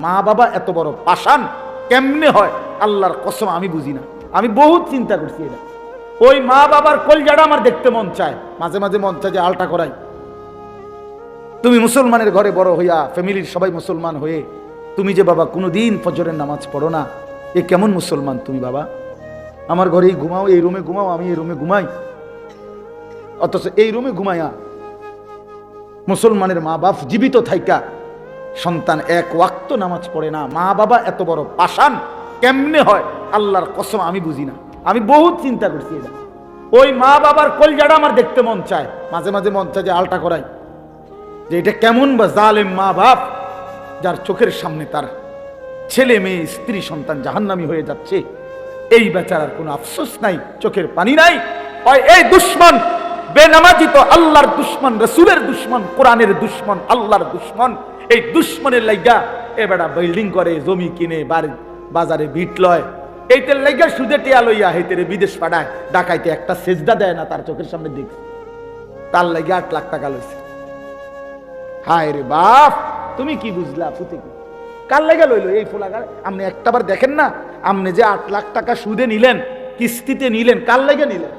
মা বাবা এত বড় পাষাণ কেমনে হয়? আল্লাহর কসম, আমি বুঝি না। আমি বহুত চিন্তা করছি এটা। ওই মা বাবার কলজাটা আমার দেখতে মন চায়। মাঝে মাঝে মন চায় যে আলটা করাই। তুমি মুসলমানের ঘরে বড় হইয়া, ফ্যামিলির সবাই মুসলমান হয়ে, তুমি যে বাবা কোনোদিন ফজরের নামাজ পড়ো না, এ কেমন মুসলমান তুমি বাবা? আমার ঘরেই ঘুমাও, এই রুমে ঘুমাও, আমি এই রুমে ঘুমাই। অথচ এই রুমে ঘুমাইয়া মুসলমানের মা বাপ জীবিত থাইকা সন্তান এক ওয়াক্ত নামাজ পড়ে না, মা বাবা এত বড় পাশান কেমনে হয়? আল্লাহর কসম, আমি বুঝি না। আমি বহুত চিন্তা করছি এটা। ওই মা বাবার কলজাটা আমার দেখতে মন চায়। মাঝে মাঝে মন চায় যে আলটা করাই। যে এটা কেমন বা জালেম মা বাপ, যার চোখের সামনে তার ছেলে মেয়ে, স্ত্রী, সন্তান জাহান্নামি হয়ে যাচ্ছে। এই বেচারার কোনো আফসোস নাই, চোখের পানি নাই। হয় এই দুশ্মন বেনামাজি তো আল্লাহর দুশ্মন, রসুলের দুশ্মন, কোরআনের দুশ্মন, আল্লাহর দুশ্মন। এই দুশ্মনের লাইগা এ বিল্ডিং করে, জমি কিনে বাড়ি বাজারে বিট লয়। এইটার লাইগা সুদে টিয়া লইয়া হেতেরে বিদেশ পাঠায়। ডাকাইতে একটা সেজদা দেয় না, তার চোখের সামনে তার লাইগা আট লাখ টাকা লইছে। হায় রে বাপ, তুমি কি বুঝলা কি? কার লেগে লইলো এই ফুলাগার? আপনি একটাবার দেখেন না, আপনি যে আট লাখ টাকা সুদে নিলেন, কিস্তিতে নিলেন, কার লেগে নিলেন?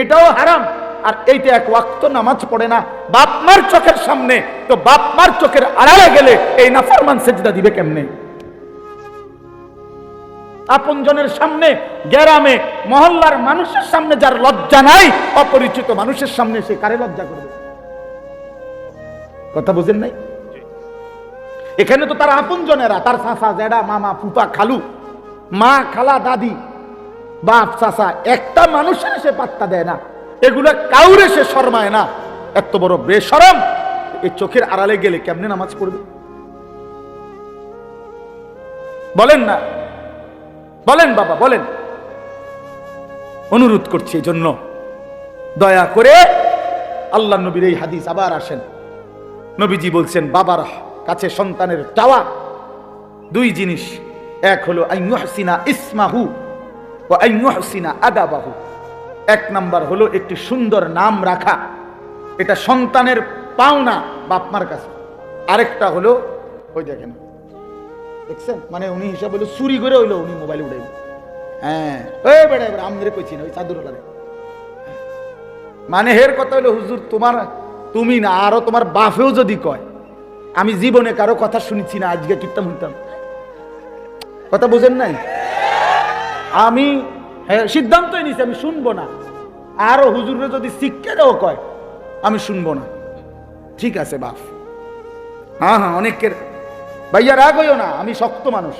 এটাও হারাম। আর এইটা এক ওয়াক্ত নামাজ পড়ে না। বাপমার চোখের সামনে, তো বাপমার চোখের আড়ালে গেলে এই নাফরমান সেজদা দিবে কেমনে? আপনজনের সামনে, গ্রামে, মহল্লার মানুষের সামনে যার লজ্জা নাই, অপরিচিত মানুষের সামনে সে কারে লজ্জা করবে? কথা বুঝেন নাই? এখানে তো তার আপনজনেরা, তার চাষা জেডা মামা ফুপা খালু, মা, খালা, দাদি, বাপ চাষা একটা মানুষের সে পাত্তা দেয় না। এগুলো কাউরে সে শর্মায় না। এত বড় বেসরম এই চোখের আড়ালে গেলে কেমনে নামাজ পড়বে? বলেন না। বলেন বাবা, বলেন। অনুরোধ করছি এই জন্য। দয়া করে আল্লাহ নবীর এই হাদিস আবার আসেন। নবীজি বলছেন, বাবার কাছে সন্তানের চাওয়া। দুই জিনিস। এক হলো আইনুহসিনা ইসমাহু ও আইনুহসিনা আদাবাহু। এক নাম্বার হলো একটি সুন্দর নাম রাখা। এটা সন্তানের পাওনা বাপমার কাছে। আরেকটা হলো, ওই দেখেন, দেখছেন? মানে উনি হিসাব হলো চুরি করে হইল উনি মোবাইল উঠাইল হ্যাঁ ওই বেড়া, এবার আমদের কইছি না, ওই চাদর মানে হের কথা হলো, হুজুর, তোমার, তুমি না, আরও তোমার বাপেও যদি কয়, আমি জীবনে কারও কথা শুনেছি না, আজকে কীর্তন শুনতাম কথা বুঝেন নাই? আমি হ্যাঁ সিদ্ধান্তই নিছে, আমি শুনব না। আরও হুজুরে যদি শিক্ষাটাও কয়, আমি শুনব না। ঠিক আছে বাপ হ্যাঁ হ্যাঁ অনেকের ভাইয়া রাগ হইও না, আমি শক্ত মানুষ।